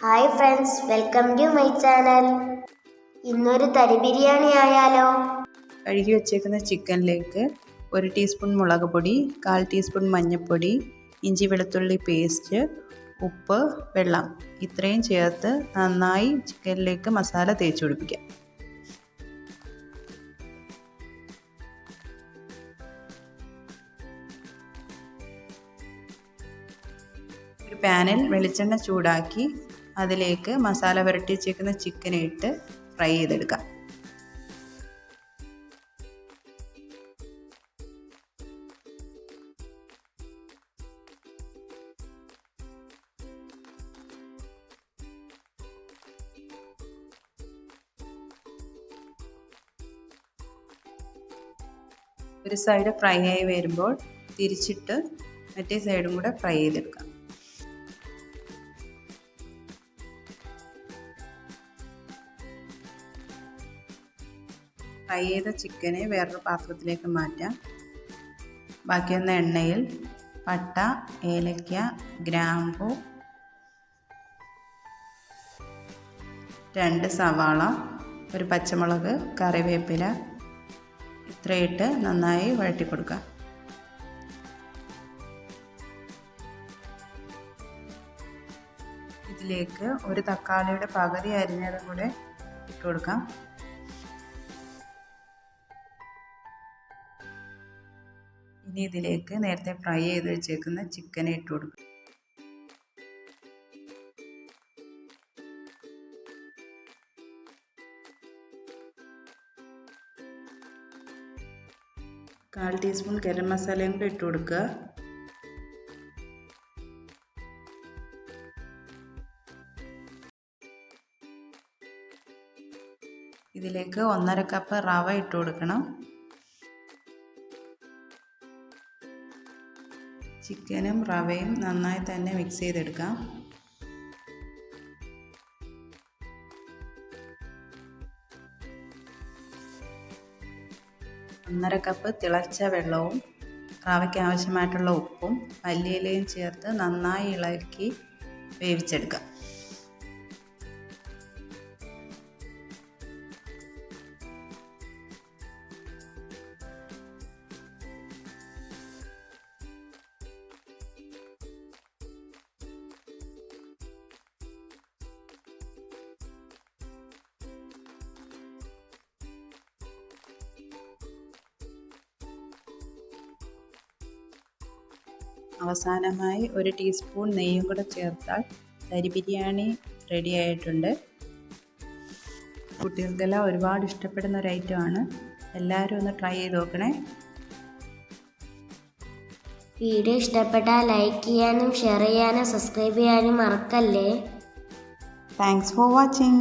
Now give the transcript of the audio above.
Hi friends welcome to my channel ഇന്നൊരു തരി ബിരിയാണി ആയാലോ? കഴുകി വെച്ചേക്കുന്ന ചിക്കനിലേക്ക് ഒരു ടീസ്പൂൺ മുളക് പൊടി കാൽ ടീസ്പൂൺ മഞ്ഞൾപ്പൊടി ഇഞ്ചി വെളുത്തുള്ളി പേസ്റ്റ് ഉപ്പ് വെള്ളം. ഇത്രയും ചേർത്ത് നന്നായി ചിക്കനിലേക്ക് മസാല തേച്ച് പിടിപ്പിക്കാം. ഒരു പാനിൽ വെളിച്ചെണ്ണ ചൂടാക്കി അതിലേക്ക് മസാല പുരട്ടി വെച്ചേക്കുന്ന ചിക്കൻ ഇട്ട് ഫ്രൈ ചെയ്തെടുക്കാം. ഒരു സൈഡ് ഫ്രൈ ആയി വരുമ്പോൾ തിരിച്ചിട്ട് മറ്റേ സൈഡും കൂടെ ഫ്രൈ ചെയ്തെടുക്കാം. ഫ്രൈ ചെയ്ത ചിക്കനെ വേറൊരു പാത്രത്തിലേക്ക് മാറ്റാം. ബാക്കി വന്ന എണ്ണയിൽ. പട്ട ഏലക്ക ഗ്രാമ്പു. രണ്ട് സവാള ഒരു പച്ചമുളക് കറിവേപ്പില. ഇത്രയിട്ട് നന്നായി വഴറ്റി കൊടുക്കുക ഇതിലേക്ക് ഒരു തക്കാളിയുടെ പകുതി അരിഞ്ഞതും കൂടെ ഇട്ട് കൊടുക്കാം ഇനി ഇതിലേക്ക് നേരത്തെ ഫ്രൈ ചെയ്ത് വെച്ചേക്കുന്ന ചിക്കൻ ഇട്ട് കൊടുക്കും. കാൽ ടീസ്പൂൺ ഗരം മസാലയും കൂടെ ഇട്ട് കൊടുക്കുക. ഇതിലേക്ക് ഒന്നര കപ്പ് റവ ഇട്ട് കൊടുക്കണം. ചിക്കനും റവയും നന്നായി തന്നെ മിക്സ് ചെയ്തെടുക്കാം. ഒന്നര കപ്പ് തിളച്ച വെള്ളവും റവയ്ക്ക് ആവശ്യമായിട്ടുള്ള ഉപ്പും മല്ലിയിലയും ചേർത്ത് നന്നായി ഇളക്കി വേവിച്ചെടുക്കാം. അവസാനമായി ഒരു ടീസ്പൂൺ നെയ്യും കൂടെ ചേർത്താൽ തരി ബിരിയാണി റെഡി ആയിട്ടുണ്ട്. കുട്ടികൾക്കെല്ലാം ഒരുപാട് ഇഷ്ടപ്പെടുന്ന ഒരു ഐറ്റമാണ് എല്ലാവരും ഒന്ന് ട്രൈ ചെയ്ത് നോക്കണേ. വീഡിയോ ഇഷ്ടപ്പെട്ടാൽ ലൈക്ക് ചെയ്യാനും ഷെയർ ചെയ്യാനും സബ്സ്ക്രൈബ് ചെയ്യാനും മറക്കല്ലേ? Thanks for watching